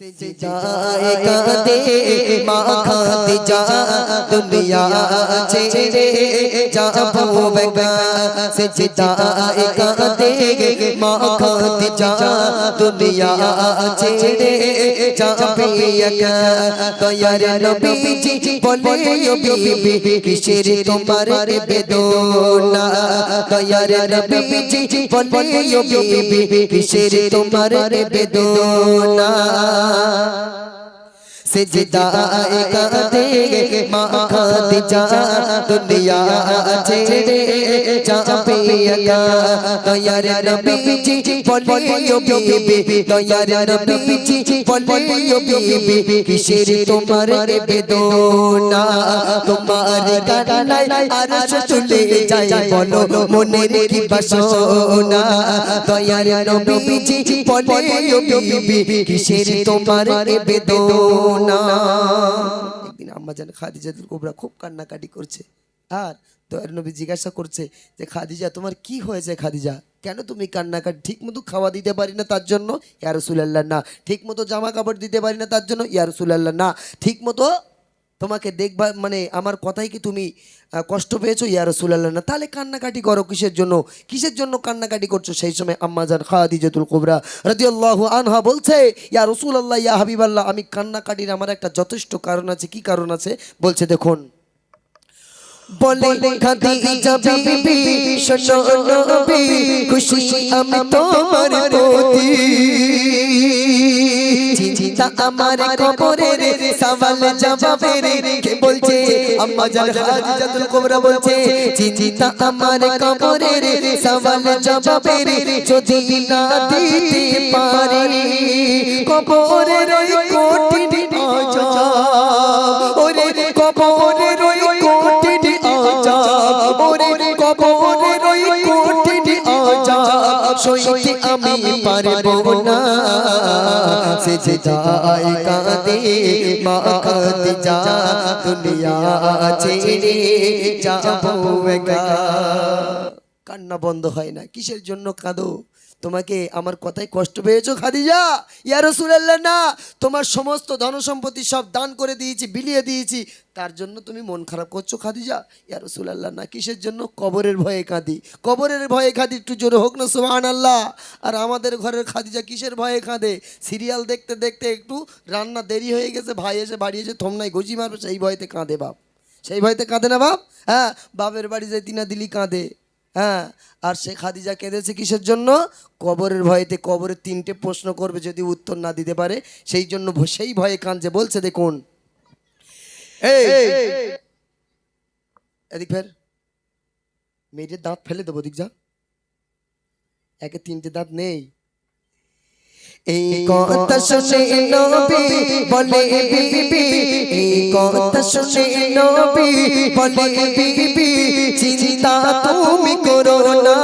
সিজদায়ে কাঁদে মা খাদিজা দুনিয়া ছেড়ে যাব বেগা সিজদায়ে কাঁদে মা খাদিজা দুনিয়া ছেড়ে যাবে একা দয়ার নবীজি বলে বিবি, কিসের তোমার বেদনা? দয়ার নবীজি বলে বিবি, কিসের তোমার বেদনা? সিজদায়ে কাঁদে মা খাদিজা দুনিয়া ছেড়ে যাবে একা দয়ার নবীজি বলে ও বিবি দয়ার নবীজি বলে ও বিবি কিসের তোমার বেদনা তোমার কান্নায় আরশ চলে যায় বলো মনের কি বাসনা দয়ার নবীজি বলে বিবি কিসের তোমার বেদনা একদিন আম্মা জান খাদিজাতুল কোবরা খুব কান্নাকাটি করছে। আর দয়ার নবী জিজ্ঞাসা করছে যে খাদিজা তোমার কি হয়েছে খাদিজা? কেন তুমি কান্নাকাটি? ঠিক মতো খাওয়া দিতে পারি না তার জন্য? ইয়ারসুল আল্লাহ না। ঠিক মতো জামা কাপড় দিতে পারি না তার জন্য? ইয়ারসুল আল্লাহ না। ঠিক মতো তোমাকে দেখবা মানে আমার কথাই কি তুমি কষ্ট পেয়েছ? ইয়া রাসূলুল্লাহ। না তাহলে কান্নাকাটি করো কিসের জন্য? কিসের জন্য কান্নাকাটি করছ? সেই সময় আম্মাজান খাদিজাতুল কুবরা রাদিয়াল্লাহু আনহা বলছে ইয়া রাসূলুল্লাহ ইয়া হাবিবাল্লাহ আমি কান্নাকাটির আমার একটা যথেষ্ট কারণ আছে। কি কারণ আছে? বলছে দেখুন। বলে খাদিজা বিবি শোনো নবী খুশি আমি তোমার প্রতি চিন্তা আমার কবরের সওয়াল জবাবের কে বলছে? আম্মা জান হাজিজাতুল কুবরা বলছে, চিন্তা আমার কবরের সওয়াল জবাবের যদি না দিতে পারি, কবরের ওই কঠিন আজাব, ওরে কবরের ওই কঠিন আজাব, ওরে কবরের ওই কঠিন আজাব, সইতে আমি পারব না। সিজদায় কাঁদে মা খাদিজা দুনিয়া ছেড়ে যাব কান্না বন্ধ হয় না কিসের জন্য কাঁদো তোমাকে আমার কথায় কষ্ট পেয়েছ, খাদিজা? ইয়া রাসূলুল্লাহ, না, তোমার সমস্ত ধন সম্পত্তি সব দান করে দিয়েছি, বিলিয়ে দিয়েছি। তার জন্য তুমি মন খারাপ করছ, খাদিজা? ইয়া রাসূলুল্লাহ, না, কিসের জন্য? কবরের ভয়ে কাঁদি। কবরের ভয়ে কাঁদি, একটু জোরে হোক না সোহান আল্লাহ আর আমাদের ঘরের খাদিজা কিসের ভয়ে কাঁদে? সিরিয়াল দেখতে দেখতে একটু রান্না দেরি হয়ে গেছে, ভাই এসে বাড়ি এসে থমনায় ঘুষি মারবে, সেই ভয়তে কাঁদে বাপ। সেই ভয়তে কাঁদে না বাপ? হ্যাঁ বাপের বাড়ি যে তিনা দিলি কাঁদে। হ্যাঁ আর সে খাদিজা কেঁদেছে কিসের জন্য? কবরের ভয়েতে কবরের তিনটে প্রশ্ন করবে যদি উত্তর না দিতে পারে সেই জন্য সেই ভয়ে কাঁদছে। বলছে দেখুন। এদিক ফের। মেয়েটির দাঁত ফেলে দেবো দিক যা। একে তিনটে দাঁত নেই। এই কথা শুনে নবী বলে বিবি এই কথা শুনে নবী বলে বিবি চিন্তা তুমি করো না।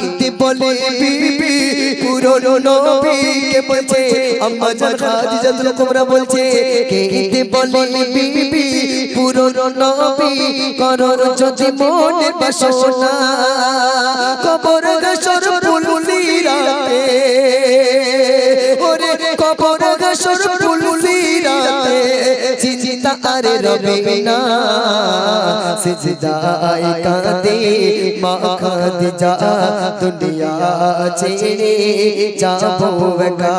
কেতে বলে বিবি, পুরনো নবীকে বলছে? আম্মা জান খাদিজাতুল কুবরা বলছে কেতে বলে বিবি, পুরনো নবী করো যদি মনে বাসনা। কবর গসর আরে রবে না। সিজদায় কাঁদে মা খাদিজা দুনিয়া ছেড়ে যাব একা।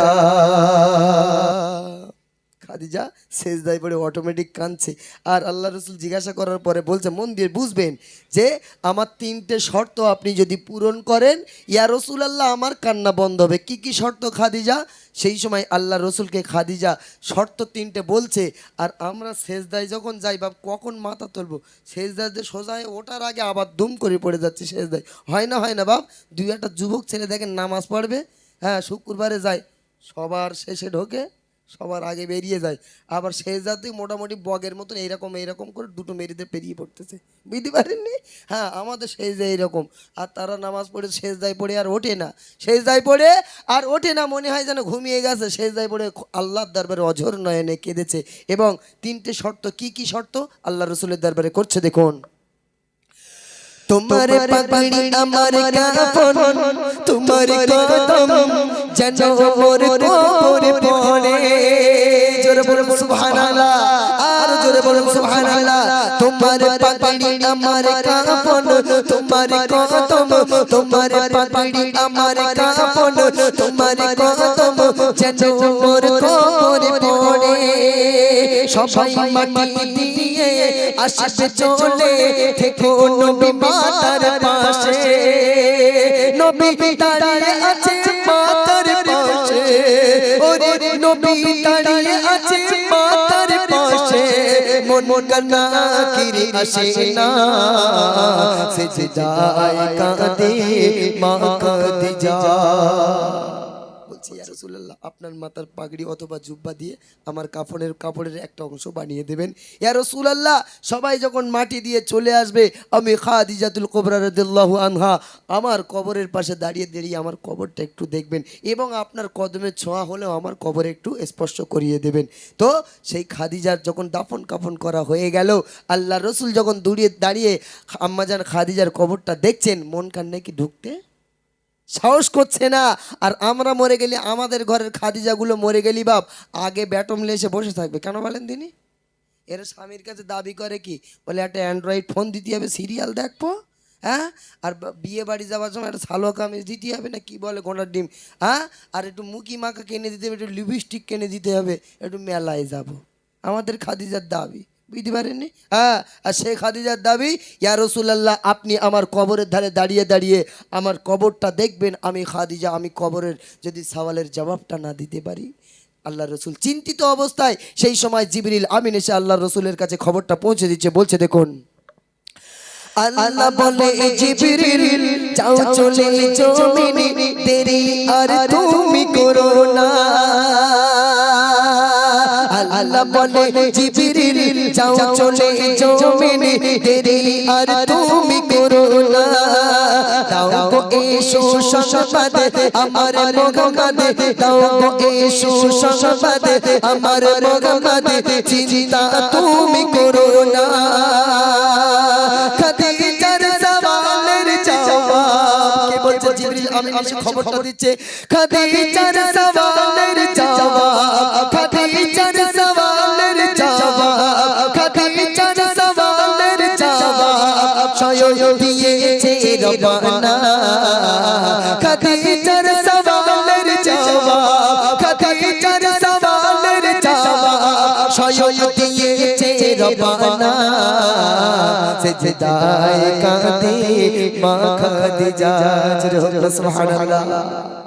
খাদিজা সেজদায় পড়ে অটোমেটিক কাঁদছে। আর আল্লাহ রসুল জিজ্ঞাসা করার পরে বলছে, মন দিয়ে বুঝবেন যে আমার তিনটে শর্ত আপনি যদি পূরণ করেন, ইয়া রসুল আল্লাহ আমার কান্না বন্ধ হবে। কি কি শর্ত খাদিজা? সেই সময় আল্লাহ রসুলকে খাদিজা শর্ত তিনটে বলছে, আর আমরা সেজদায় যখন যাই বাপ কখন মাথা তুলবো, সেজদায় সোজায় ওঠার আগে আবার দুম করে পড়ে যাচ্ছে সেজদায়। হয় না হয় না বাপ, দুই একটা যুবক ছেলে দেখেন নামাজ পড়বে হ্যাঁ শুক্রবারে যায়, সবার শেষে ঢোকে সবার আগে বেরিয়ে যায়। আবার শেষ যাতে মোটামুটি বগের মতন এইরকম এইরকম করে দুটো মেরিতে পেরিয়ে পড়তেছে। বুঝতে পারেননি? হ্যাঁ আমাদের শেষ যায় এইরকম আর তারা নামাজ পড়ে শেষ দায় পড়ে আর ওঠে না। শেষ দায় পড়ে আর ওঠে না, মনে হয় যেন ঘুমিয়ে গেছে। শেষ দায় পড়ে আল্লাহর দরবারে অঝর নয়নে কেঁদেছে। এবং তিনটে শর্ত, কি কি শর্ত? আল্লাহ রসুলের দরবারে করছে, দেখুন। তোমার পাগড়ি আমার কাফন তোমার কদম যেন মোর কবরে পড়ে। জোরে বলুন সুবহানাল্লাহ। আর জোরে বলুন সুবহানাল্লাহ। তোমার পাগড়ি আমার কাফন তোমার কদম তোমার পাগড়ি আমার কাফন তোমার কদম যেন মোর কবরে পড়ে। সবাই মাটি দিয়ে আসবে চলে থেকো নবী মাতার পাশে। নবী দাঁড়িয়ে আছে মাতার পাশে। ওরে নবী দাঁড়িয়ে আছে মাতার পাশে। মন কান্না কিরে আসে না। সেজদায় কাঁদে মা কাঁদে যা বলছি, ইয়া রাসূলুল্লাহ, আপনার মাথার পাগড়ি অথবা জুব্বা দিয়ে আমার কাফনের কাপড়ের একটা অংশ বানিয়ে দেবেন। ইয়া রাসূলুল্লাহ, সবাই যখন মাটি দিয়ে চলে আসবে, আমি খাদিজাতুল কুবরা রাদিয়াল্লাহু আনহা, আমার কবরের পাশে দাঁড়িয়ে দাঁড়িয়ে আমার কবরটা একটু দেখবেন এবং আপনার কদমে ছোঁয়া হলেও আমার কবরে একটু স্পর্শ করিয়ে দেবেন। তো সেই খাদিজার যখন দাফন কাফন করা হয়ে গেল আল্লাহ রসুল যখন দূরিয়ে দাঁড়িয়ে আম্মাজান খাদিজার কবরটা দেখছেন, মন কান্নে কি ঢুকতে সাহস করছে না। আর আমরা মরে গেলে আমাদের ঘরের খাদিজাগুলো মরে গেলি বাপ, আগে ব্যাটমলে এসে বসে থাকবে। কেন বলেন তিনি? এর স্বামীর কাছে দাবি করে কি? বলে, একটা অ্যান্ড্রয়েড ফোন দিতে হবে সিরিয়াল দেখব হ্যাঁ? আর বিয়ে বাড়ি যাওয়ার সময় একটা সালোয়া কামিজ দিতে হবে না, কি বলে গোটার ডিম হ্যাঁ? আর একটু মুখি মাখা কিনে দিতে হবে, একটু লিপস্টিক কিনে দিতে হবে, একটু মেলায় যাব। আমাদের খাদিজার দাবি। বুঝতে পারেননি? হ্যাঁ আর সে খাদিজার দাবি ইয়া রসুলাল্লাহ আপনি আমার কবরের ধারে দাঁড়িয়ে দাঁড়িয়ে আমার কবরটা দেখবেন আমি খাদিজা আমি কবরের যদি সওয়ালের জবাবটা না দিতে পারি। আল্লাহ রসুল চিন্তিত অবস্থায় সেই সময় জিবরিল আমিন এসে আল্লাহ রসুলের কাছে খবরটা পৌঁছে দিচ্ছে বলছে দেখুন আল্লাহ বলে জিবরিল যাও চলে জমিনে দেরি আর তুমি করো না। আল্লাহ বলে, জিবরিল, যাও চলে জমিনে, দেরি আর তুমি করো না। দাও গো এসো সংবাদ আমার মোহাম্মদ দাও গো এসো সংবাদ আমার মোহাম্মদ চিন্তা তুমি করো না। খবরটা দিচ্ছে। খাদিজার সওয়ালের জবাব। স্বয়ং দিয়েছে রবানা। খাদিজার সওয়ালের জবাব, খাদিজার সওয়ালের জবাব। স্বয়ং দিয়েছে রবানা। সেজদায় কাঁদে মা খাদিজা সুবহানাল্লাহ।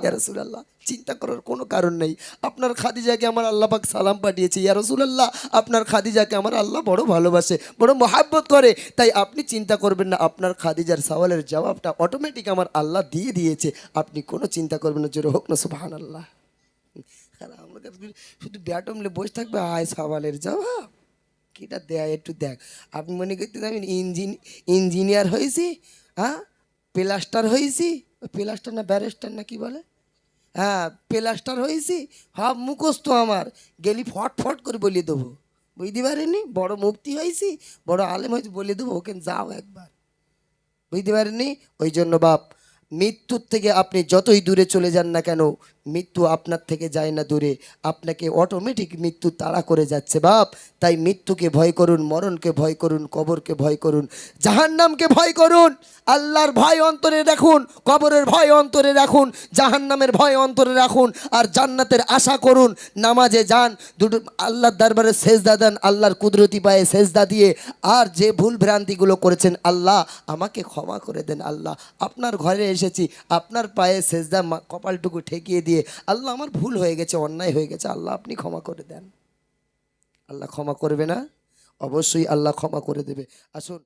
ইয়া রাসূলুল্লাহ। চিন্তা করার কোনো কারণ নেই। আপনার খাদিজাকে আমার আল্লাহ পাক সালাম পাঠিয়েছে। ইয়া রাসূলুল্লাহ, আপনার খাদিজাকে আমার আল্লাহ বড় ভালোবাসে, বড় মহাব্বত করে। তাই আপনি চিন্তা করবেন না, আপনার খাদিজার সওয়ালের জবাবটা অটোমেটিক আমার আল্লাহ দিয়ে দিয়েছে। আপনি কোনো চিন্তা করবেন না, জোরে হোক না, সুবহানাল্লাহ। আর আমাদের শুধু ব্যাটমলে বসে থাকবে? আয় সওয়ালের জবাব। কিটা দেয় একটু দেখ। আপনি মনে করতে আমি ইঞ্জিন ইঞ্জিনিয়ার হয়েছি হ্যাঁ? প্লাস্টার হয়েছি? প্লাস্টার না ব্যারেস্টার না কি বলে? হ্যাঁ প্লাস্টার হয়েছি হব মুখস্থ আমার। গেলি ফট ফট করে বলিয়ে দেবো। বুঝতে পারেনি? বড় মুক্তি হয়েছি, বড় আলেম হয়েছি, বলে দেবো, ওকে যাও একবার। বুঝতে পারেনি? ওই জন্য বাপ, মৃত্যুর থেকে আপনি যতই দূরে চলে যান না কেন মৃত্যু আপনার থেকে যায় না দূরে। আপনাকে অটোমেটিক মৃত্যু তাড়া করে যাচ্ছে বাপ। তাই মৃত্যুকে ভয় করুন, মরণকে ভয় করুন, কবরকে ভয় করুন, জাহান্নামকে ভয় করুন। আল্লাহর ভয় অন্তরে রাখুন, কবরের ভয় অন্তরে রাখুন, জাহান্নামের ভয় অন্তরে রাখুন, আর জান্নাতের আশা করুন, নামাজে যান, দুটো, আল্লাহর দরবারে সেজদা দেন, আল্লাহর কুদরতি পায়ে সেজদা দিয়ে, আর যে ভুল ভ্রান্তিগুলো করেছেন, আল্লাহ আমাকে ক্ষমা করে দেন, আল্লাহ, আপনার ঘরে এসেছি, আপনার পায়ে সেজদা কপালটুকু ঠেকিয়ে দিয়ে, আল্লাহ আমার ভুল হয়ে গেছে, অন্যায় হয়ে গেছে, আল্লাহ আপনি ক্ষমা করে দেন। আল্লাহ ক্ষমা করবে না? অবশ্যই আল্লাহ ক্ষমা করে দেবে। আসুন